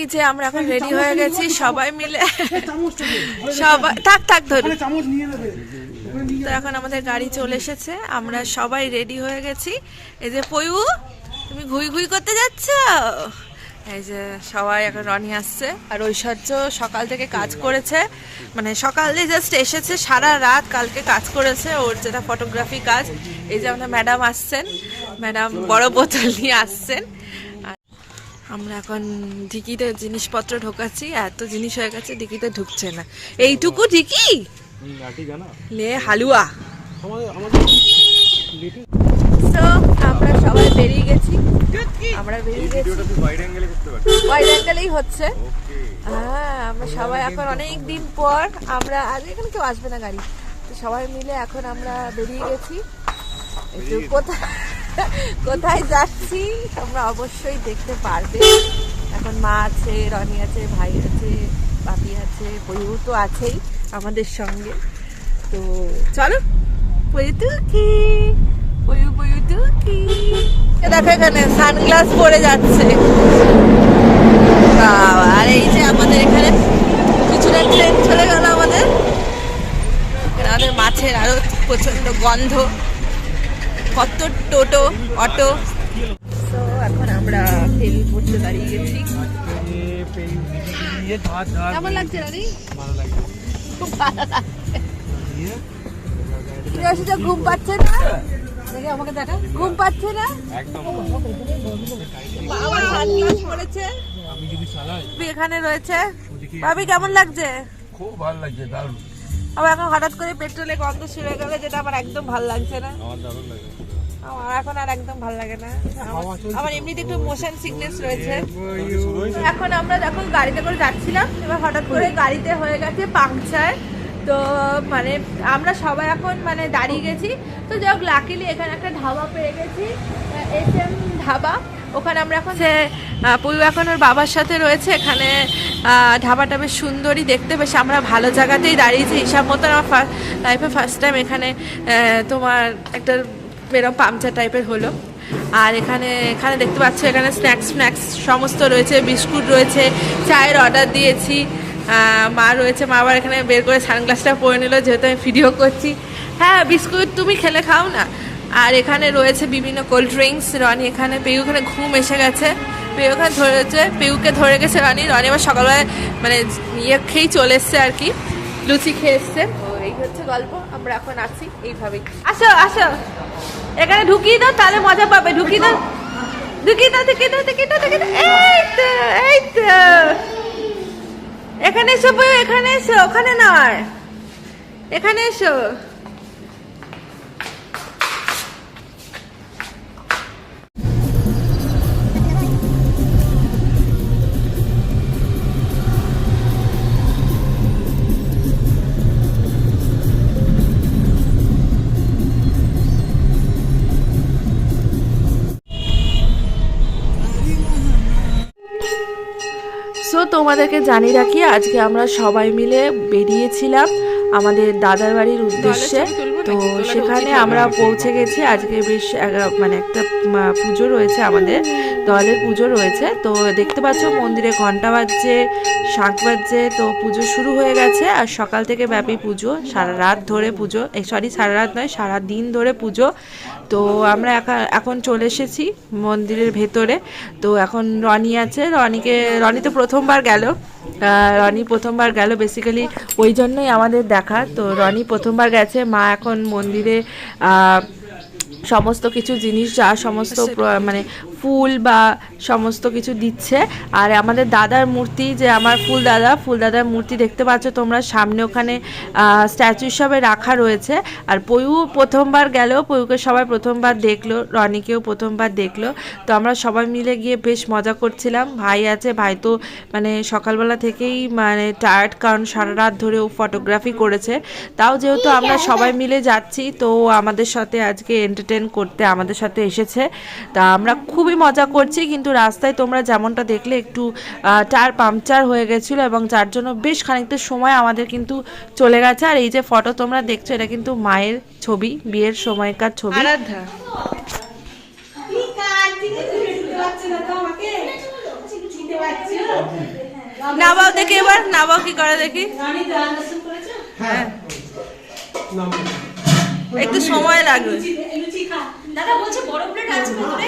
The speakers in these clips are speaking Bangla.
এই যে আমরা এখন রেডি হয়ে গেছি সবাই মিলে। সবাই থাক থাক নিয়ে তো এখন আমাদের গাড়ি চলে এসেছে আমরা সবাই রেডি হয়ে গেছি। এই যে পয়ু তুমি ঘুই ঘুই করতে যাচ্ছ? এই যে সবাই এখন রনি আসছে। আর ঐশ্বর্য সকাল থেকে কাজ করেছে। মানে সকাল সকালে জাস্ট এসেছে সারা রাত কালকে কাজ করেছে ওর যেটা ফটোগ্রাফি কাজ। এই যে আমাদের ম্যাডাম আসছেন। ম্যাডাম বড় বোতল নিয়ে আসছেন। আমরা এখন ঢিকিতে জিনিসপত্র ঢোকাচ্ছি এত জিনিস হয়ে গেছে ঢিকিতে ঢুকছে না। এইটুকু ঢিকি লে হালুয়া। তো আমরা সবাই বেরিয়ে গেছি। আমরা বেরিয়ে গেছি। ওয়াইড অ্যাঙ্গেলেই হচ্ছে। হ্যাঁ আমরা সবাই এখন অনেক দিন পর আমরা আজ এখানে কেউ আসবে না গাড়ি। তো সবাই মিলে এখন আমরা বেরিয়ে গেছি। একটু কোথায়? কোথায় যাচ্ছি তোমরা অবশ্যই দেখতে পারবে। এখন মা আছে, রনি আছে, ভাই আছে বাপি আছে পয়ু তো আছেই আমাদের সঙ্গে। তো চলো পয়ু তুকি পয়ু পয়ু তুকি এ দেখো এখানে সানগ্লাস পরে যাচ্ছে। আর এই যে আমাদের এখানে কিছুটা ট্রেন চলে গেল আমাদের। আমাদের মাছের আরও প্রচণ্ড গন্ধ। কত টোটো অটো। এখন আমরা দাঁড়িয়ে গেছি। কেমন লাগছে রানি? খুব ভালো লাগছে। ঘুম পাচ্ছে না? দেখে আমাকে দেখা। ঘুম পাচ্ছে না? এখানে রয়েছে। ভাবি কেমন লাগছে? খুব ভালো লাগছে দারুণ। আবার এখন হঠাৎ করে পেট্রোলে গন্ধ শুরু গেলে যেটা আমার একদম ভালো লাগছে না। আমার দারুণ লাগে আমার এখন আর একদম ভালো লাগে না। আমার- এমনিতে একটু মোশন সিকনেস রয়েছে। এখন আমরা দেখো গাড়িতে করে যাচ্ছিলাম এবার হঠাৎ করে গাড়িতে হয়ে গেছে পাংচার তো মানে আমরা সবাই এখন মানে দাঁড়িয়ে গেছি। তো যাই হোক লাকিলি এখানে একটা ধাবা পেয়ে গেছি এস এম ধাবা। ওখানে আমরা এখন যে পুয়ু এখন ওর বাবার সাথে রয়েছে। এখানে আহ, ধাবাটা বেশ সুন্দরই দেখতে। বেশ আমরা ভালো জায়গাতেই দাঁড়িয়েছি। হিসাব মতো আমার ফার্স্ট লাইফে ফার্স্ট টাইম এখানে তোমার একটা এরকম পাংচার টাইপের হলো। আর এখানে এখানে দেখতে পাচ্ছ, এখানে স্ন্যাক্স স্ন্যাক্স সমস্ত রয়েছে, বিস্কুট রয়েছে, চায়ের অর্ডার দিয়েছি। মা রয়েছে, মা আবার এখানে বের করে সানগ্লাসটা পরে নিল, যেহেতু আমি ভিডিও করছি। হ্যাঁ বিস্কুট তুমি খেলে খাও না? আর এখানে রয়েছে বিভিন্ন কোল্ড ড্রিঙ্কস রনি এখানে, পেউ ওখানে ঘুম এসে গেছে। পেউ ওখানে ধরেছে, পেউকে ধরে গেছে রনি। রনি আবার সকালবেলায় মানে ইয়ে খেয়েই চলে এসছে আর কি, লুচি খেয়ে এসছে। এই হচ্ছে গল্প, আমরা এখন আছি এইভাবেই। আসো আসো। এখানে ঢুকিয়ে দাও, তাহলে মজা পাবে। ঢুকিয়ে দাও। ঢুকিয়ে দাও ঢুকিয়ে দাও ঢুকিয়ে দাও ঢুকিয়ে দাও। এই তো এই তো। এখানে এসো বই এখানে এসো, ওখানে নয়। এখানে এসো। তোমাদেরকে জানিয়ে রাখি আজকে আমরা সবাই মিলে বেরিয়েছিলাম আমাদের দাদার বাড়ির উদ্দেশ্যে। তো সেখানে আমরা পৌঁছে গেছি। আজকে বেশ মানে একটা পুজো রয়েছে আমাদের। দলের পুজো রয়েছে। তো দেখতে পাচ্ছ মন্দিরে ঘণ্টা বাজছে শাঁখ বাজছে তো পুজো শুরু হয়ে গেছে। আর সকাল থেকে ব্যাপী পুজো সারা রাত ধরে পুজো সরি সারা রাত নয় সারা দিন ধরে পুজো। তো আমরা এখন চলে এসেছি মন্দিরের ভেতরে। তো এখন রনি আছে, রনিকে, রনি তো প্রথমবার গেল। রনি প্রথমবার গেল বেসিক্যালি ওই জন্যই আমাদের দেখা। তো রনি প্রথমবার গেছে, মা এখন মন্দিরে সমস্ত কিছু জিনিস যা সমস্ত মানে ফুল বা সমস্ত কিছু দিচ্ছে। আর আমাদের দাদার মূর্তি যে আমার ফুল দাদা ফুল দাদার মূর্তি দেখতে পাচ্ছ তোমরা সামনে ওখানে স্ট্যাচু হিসাবে রাখা রয়েছে। আর পয়ু প্রথমবার গেল পয়ুকে সবাই প্রথমবার দেখল রনিকেও প্রথমবার দেখল। তো আমরা সবাই মিলে গিয়ে বেশ মজা করছিলাম। ভাই আছে ভাই তো মানে সকালবেলা থেকেই মানে টায়ার্ড কারণ সারা রাত ধরে ও ফটোগ্রাফি করেছে। তাও যেহেতু আমরা সবাই মিলে যাচ্ছি তো আমাদের সাথে আজকে এন্টারটেন করতে আমাদের সাথে এসেছে। তা আমরা খুবই মজা করছি কিন্তু রাস্তায় তোমরা যেমনটা দেখলে একটু টায়ার পাংচার হয়ে গেছিল এবং যার জন্য বেশ খানিকটা সময় আমাদের কিন্তু চলে গেছে। আর এই যে ফটো তোমরা দেখছ এটা কিন্তু মায়ের ছবি বিয়ের সময়কার ছবি। আরাধ্যা। নাবাও দেখি এবার নাবাও কি করে দেখি? হ্যাঁ। একটু সময় লাগবে। দাদা বলছে বড় প্লেট আছে ভেতরে।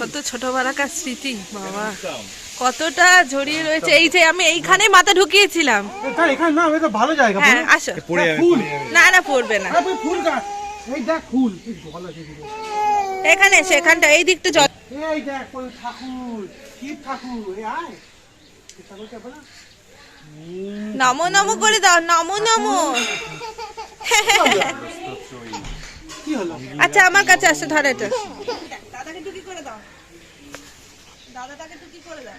কত ছোটবেলাকার স্মৃতি বাবা। কতটা জড়িয়ে রয়েছে? এই যে আমি এইখানে মাথা ঢুকিয়েছিলাম। এখানে না এটা ভালো জায়গা হ্যাঁ আসো। ফুল। না না পড়বে না। ফুল গাছ এই দেখ ফুল। এখানে এসে এখানটা এই দিকটা জল এই দেখ ঠাকুর কি ঠাকুর এই আয়। নমো নমো করে দাও নমো নমো। কি হলো? আচ্ছা আমার কাছে আসো ধরে এটা দাদাকে টুকি করে দাও দাদাটাকে টুকি করে দাও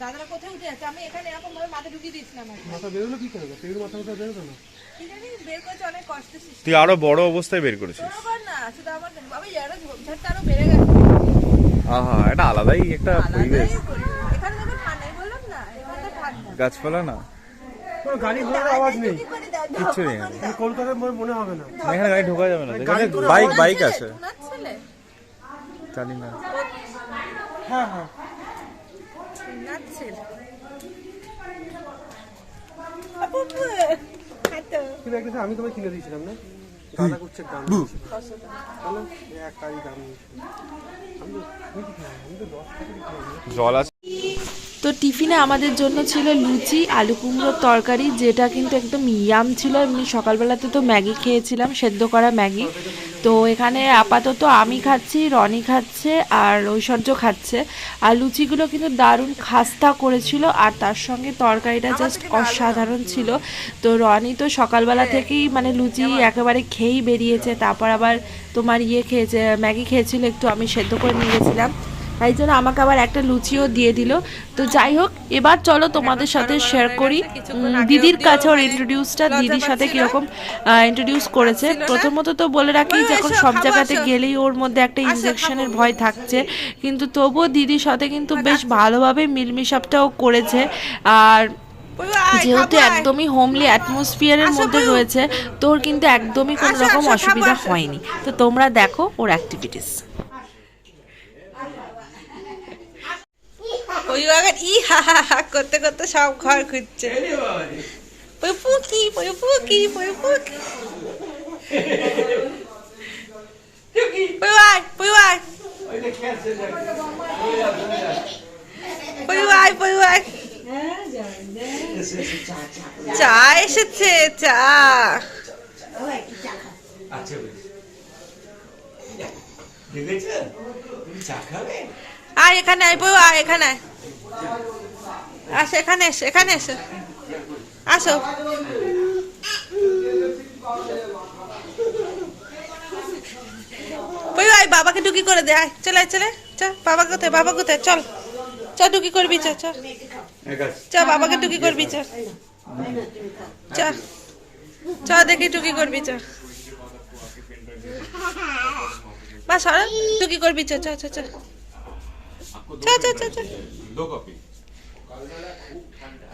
দাদারা কোথায় উঠে আছে? আমি এখানে এরকম ভাবে মাথা ঢুকিয়ে দিয়েছিলাম কি। মাথা বেরোলো কি করে? পেটের মাথা মাথা বেরোলো না? বের করেছে অনেক কষ্ট তুই আরও বড় অবস্থায় বের করেছিস। না শুধু আমার কেন বাবা ঝোপঝাড়টা আরও বেড়ে গেছে। আহা এটা আলাদাই একটা পরিবেশ। এখানে দেখো ঠান্ডাই বললাম না ঠান্ডা। গাছপালা না? কোনো গাড়ি ঘোড়ার আওয়াজ নেই। কি কিচ্ছু নেই। মনে মনে হবে না। এখানে গাড়ি ঢোকা যাবে না। বাইক বাইক আছে। জানি না। হ্যাঁ হ্যাঁ। আমি তোমায় কিনে দিয়েছিলাম না? দাদা করছে দাম। এক কারি দাম। জল আছে। তো টিফিনে আমাদের জন্য ছিল লুচি আলু কুমড়োর তরকারি যেটা কিন্তু একদম ইয়াম ছিল। এমনি সকালবেলাতে তো ম্যাগি খেয়েছিলাম সেদ্ধ করা ম্যাগি। তো এখানে আপাতত আমি খাচ্ছি রনি খাচ্ছে আর ঐশ্বর্য খাচ্ছে। আর লুচিগুলো কিন্তু দারুণ খাস্তা করেছিল আর তার সঙ্গে তরকারিটা জাস্ট অসাধারণ ছিল। তো রনি তো সকালবেলা থেকেই মানে লুচি একেবারে খেয়েই বেরিয়েছে। তারপর আবার তোমার ইয়ে খেয়েছে ম্যাগি খেয়েছিল একটু আমি সেদ্ধ করে নিয়ে গেছিলাম। তাই জন্য আমাকে আবার একটা লুচিও দিয়ে দিল। তো যাই হোক এবার চলো তোমাদের সাথে শেয়ার করি। দিদির কাছে ওর ইন্ট্রোডিউসটা দিদির সাথে কীরকম ইন্ট্রোডিউস করেছে। প্রথমত তো বলে রাখি যে এখন সব জায়গাতে গেলেই ওর মধ্যে একটা ইনজেকশনের ভয় থাকছে। কিন্তু তবুও দিদির সাথে কিন্তু বেশ ভালোভাবে মিলমিশাপটাও করেছে। আর যেহেতু একদমই হোমলি অ্যাটমসফিয়ারের মধ্যে রয়েছে তোর কিন্তু একদমই কোনো রকম অসুবিধা হয়নি। তো তোমরা দেখো ওর অ্যাক্টিভিটিস ওই বাগান ই হা হা হা করতে করতে সব ঘর খুঁজছে। ওই পুকি ওই পুকি ওই পুকি। চা এসেছে চা। তুমি চা খাবে? আয়, এখানে আয় বউ, আয়, এখানে আয়। আস, এখানে এস, এখানে এসো। আসো। বউ, আয়, বাবাকে ডুকি করে দে, আয়, চলে আয়, চলে, চ, বাবা কোথায় বাবা কোথায়, চল। চ ডুকি করবি, চ চ। বাবাকে টুকি করবি, চ। চ দেখি টুকি করবি, চ। বা সরল টুকি করবি চ চ চ।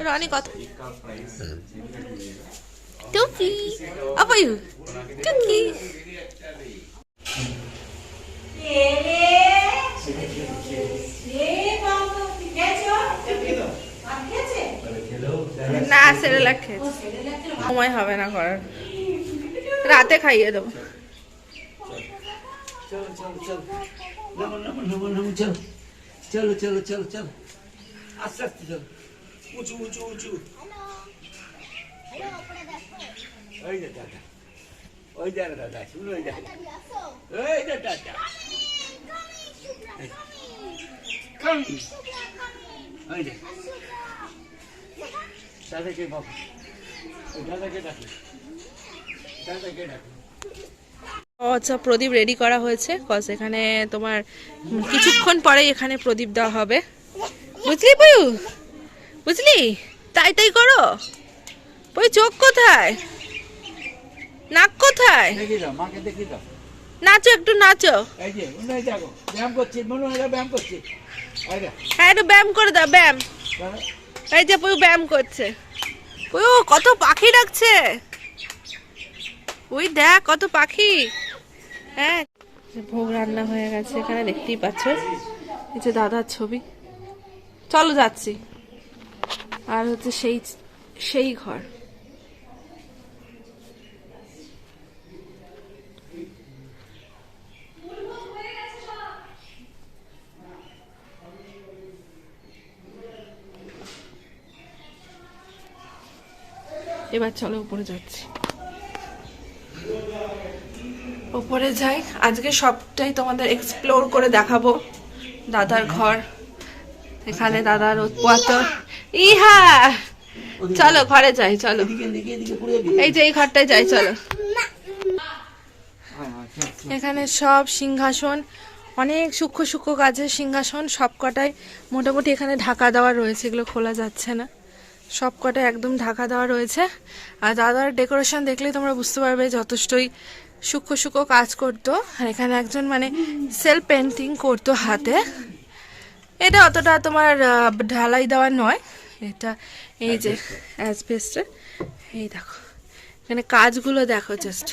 রনি, কথা। টুকি। আপয়ু টুকি। না সেরেলাক খেয়েছি। সময় হবে না করার। রাতে খাইয়ে দেবো। চলো চলো চলো। নমো নমো নমো নমো চলো। চলো চলো চলো চলো। আস্তে আস্তে চলো। উঁচু উঁচু উঁচু। ওই যে দাদা। ওই যে দাদা শুনো ওই যে ওই যে দাদা। ওই যে। দাদাকে বাবু। দাদাকে ডাকি। দাদাকে ডাকি। আচ্ছা প্রদীপ রেডি করা হয়েছে কজ এখানে তোমার কিছুক্ষণ পরেই এখানে প্রদীপ দেওয়া হবে। বুঝলি পয়ু বুঝলি? তাই তাই করো। ওই চোখ কোথায়? নাক কোথায়? নাচো একটু নাচো। হয় একটু ব্যায়াম করে দাও ব্যায়াম। এই যে পুরো ব্যায়াম করছে। পুরো কত পাখি ডাকছে। ওই দেখ কত পাখি। হ্যাঁ ভোগ রান্না হয়ে গেছে এখানে, দেখতেই পাচ্ছ। এই যে দাদার ছবি। চলো যাচ্ছি। আর হচ্ছে সেই সেই ঘর। এবার চলো উপরে যাচ্ছি। উপরে যাই। আজকে সবটাই তোমাদের এক্সপ্লোর করে দেখাবো। দাদার ঘর এখানে দাদার উৎপাত ইহা! চলো ঘরে যাই চলো। এই যে এই ঘরটায় যাই চলো। এখানে সব সিংহাসন অনেক সূক্ষ্ম সূক্ষ্ম কাজের সিংহাসন সব কটাই মোটামুটি এখানে ঢাকা দেওয়া রয়েছে এগুলো খোলা যাচ্ছে না। সব কটাই একদম ঢাকা দেওয়া রয়েছে। আর দাদার ডেকোরেশন দেখলে তোমরা বুঝতে পারবে যথেষ্টই সূক্ষ্ম সূক্ষ্ম কাজ করতো। আর এখানে একজন মানে সেলফ পেন্টিং করতো হাতে। এটা অতটা তোমার ঢালাই দেওয়া নয়। এটা এই যে অ্যাসবেস্টের এই দেখো। এখানে কাজগুলো দেখো জাস্ট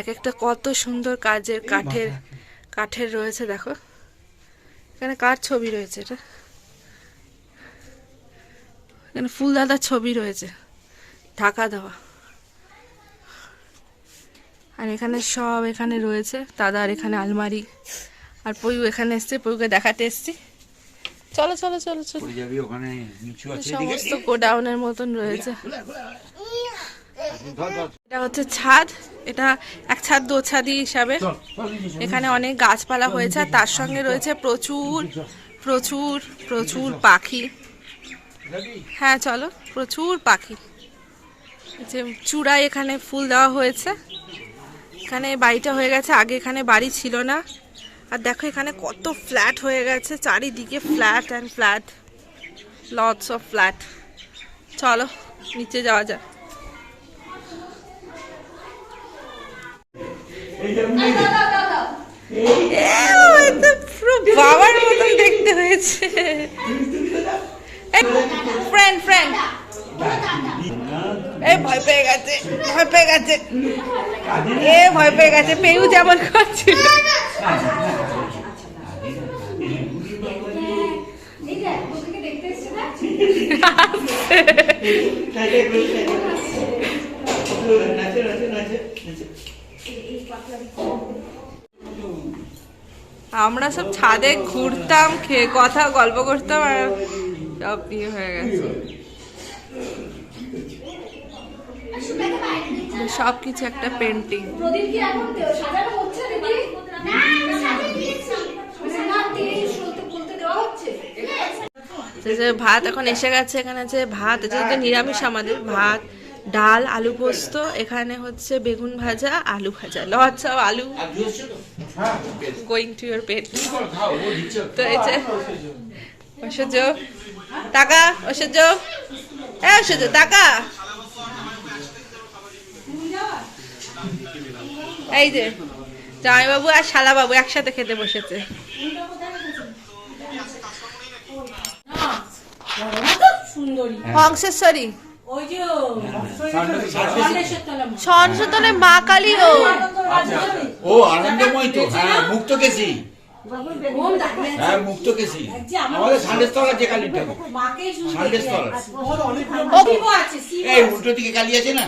এক একটা কত সুন্দর কাজের কাঠের কাঠের রয়েছে দেখো। এখানে কার ছবি রয়েছে এটা? এখানে ফুলদাদার ছবি রয়েছে। ঢাকা দেওয়া। আর এখানে সব এখানে রয়েছে। দাদার এখানে আলমারি। আর পয়ু এখানে এসছে পয়ুকে দেখাতে এসছি। চলো চলো চলো চলো। সমস্ত গোডাউনের মতন রয়েছে। এটা হচ্ছে ছাদ। এটা এক ছাদ দো ছাদি হিসাবে। এখানে অনেক গাছপালা হয়েছে আর তার সঙ্গে রয়েছে প্রচুর প্রচুর প্রচুর পাখি। হ্যাঁ চলো প্রচুর পাখি। যে চূড়ায় এখানে ফুল দেওয়া হয়েছে। এখানে বাড়িটা হয়ে গেছে, আগে এখানে বাড়ি ছিল না। আর দেখো এখানে কত ফ্ল্যাট হয়ে গেছে, চারিদিকে flat and flat lots of flat চলো, নিচে যাওয়া যাক। বাবার মতন দেখতে হয়েছে। ফ্রেন্ড ফ্রেন্ড এ ভয় পেয়ে গেছে, ভয় পেয়ে গেছে। এ ভয় পেয়ে গেছে, পেউ যেমন নাচে আমরা সব ছাদে ঘুরতাম, খেয়ে কথা, গল্প করতাম, আর সব ইয়ে হয়ে গেছে সব কিছু একটা পেন্টিং প্রদীপ কি এখন দে- সাজানো হচ্ছে দিদি না সাজিয়ে দিয়েছি না তেল সলতে বলতে দেওয়া হচ্ছে? যে ভাত এখন এসে গেছে এখানে আছে ভাত। যেহেতু নিরামিষ আমাদের। ভাত ডাল আলু পোস্ত এখানে হচ্ছে বেগুন ভাজা আলু ভাজা। সব আলু। হ্যাঁ। গোয়িং টু ইউর পেট তো এই যে ঐশ্বর্য। টাকা ঐশ্বর্য। হ্যাঁ ঐশ্বর্য টাকা। এই যে জামাইবাবু আর শালাবাবু একসাথে খেতে বসেছে। সুন্দরী। হংসেশ্বরী। ওই যে সরস্বতনে মা কালী ও ও আনন্দময় তো হ্যাঁ মুক্ত কেসি হ্যাঁ মুক্ত আমাদের যে কালীটা এই উল্টো দিকে কালী আছে না?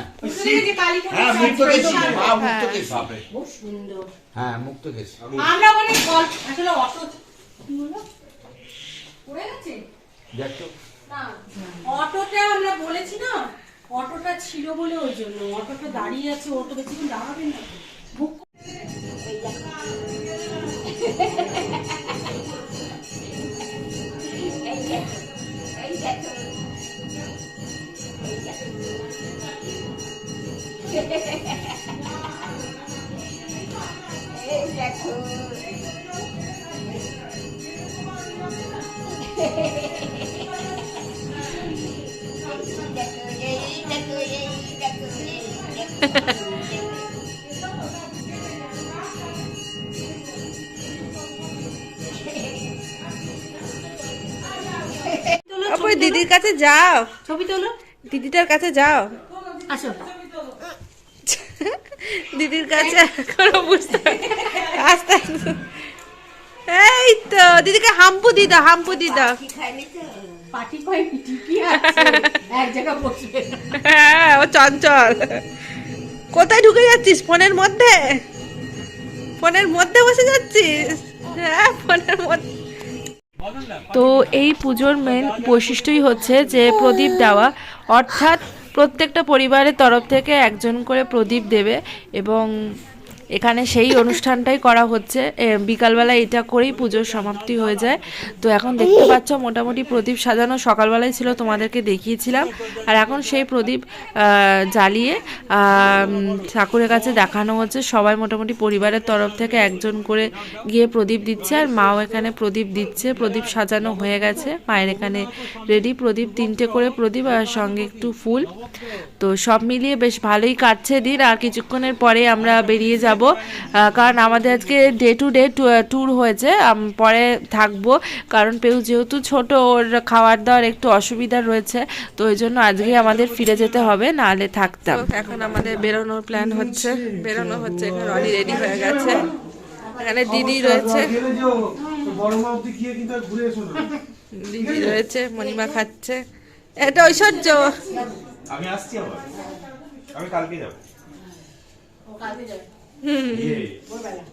হ্যাঁ মুক্ত কেসি মা মুক্ত কেসি হ্যাঁ মুক্ত আমরা অনেক আসলে অটো পড়ে গেছে? দেখো অটোটা আমরা বলেছি না অটোটা ছিল বলে ওই জন্য। অটোটা দাঁড়িয়ে আছে অটো বেশিক্ষণ দাঁড়াবে না। বুক দিদির কাছে যাও। ছবি তোলো। দিদিটার কাছে যাও। আসো। দিদির কাছে এখনও বুঝতে আস্তে আস্তে। এই তো দিদিকে হাম্পু দি দাও হাম্পু দি দাও। পাটি পাইনি ঠিকই আছে। এক জায়গায় বসবে হ্যাঁ ও চঞ্চল। কোথায় ঢুকে যাচ্ছিস? ফোনের মধ্যে? ফোনের মধ্যে বসে যাচ্ছিস? হ্যাঁ ফোনের মধ্যে। তো এই পুজোর মেন বৈশিষ্ট্যই হচ্ছে যে প্রদীপ দেওয়া অর্থাৎ প্রত্যেকটা পরিবারের তরফ থেকে একজন করে প্রদীপ দেবে এবং এখানে সেই অনুষ্ঠানটাই করা হচ্ছে। বিকালবেলা এটা করেই পুজোর সমাপ্তি হয়ে যায়। তো এখন দেখতে পাচ্ছ মোটামুটি প্রদীপ সাজানো। সকালবেলায় ছিল, তোমাদেরকে দেখিয়েছিলাম। আর এখন সেই প্রদীপ জ্বালিয়ে ঠাকুরের কাছে দেখানো হচ্ছে। সবাই মোটামুটি পরিবারের তরফ থেকে একজন করে গিয়ে প্রদীপ দিচ্ছে। আর মাও এখানে প্রদীপ দিচ্ছে। প্রদীপ সাজানো হয়ে গেছে। মায়ের এখানে রেডি। প্রদীপ, তিনটে করে প্রদীপ আর সঙ্গে একটু ফুল। তো সব মিলিয়ে বেশ ভালোই কাটছে দিন। আর কিছুক্ষণের পরে আমরা বেরিয়ে যাব কারণ আমাদের আজকে ডে টু ডে ট্যুর হয়েছে পরে থাকব। কারণ পেউ যেহেতু ছোট ওর খাওয়ার দাওয়ার একটু অসুবিধা রয়েছে তো ওই জন্য আজকে আমাদের ফিরে যেতে হবে নাহলে থাকতাম। এখন আমাদের বেরোনোর প্ল্যান হচ্ছে বেরোনো হচ্ছে এখানে রনি রেডি হয়ে গেছে। এখানে দিদি রয়েছে। দিদি রয়েছে মণিমা খাচ্ছে। এটা ঐশ্বর্য। আমি আসছি আবার। আমি কালকে যাব। ও কালকে যাবে। ইয়ে ভোরবেলা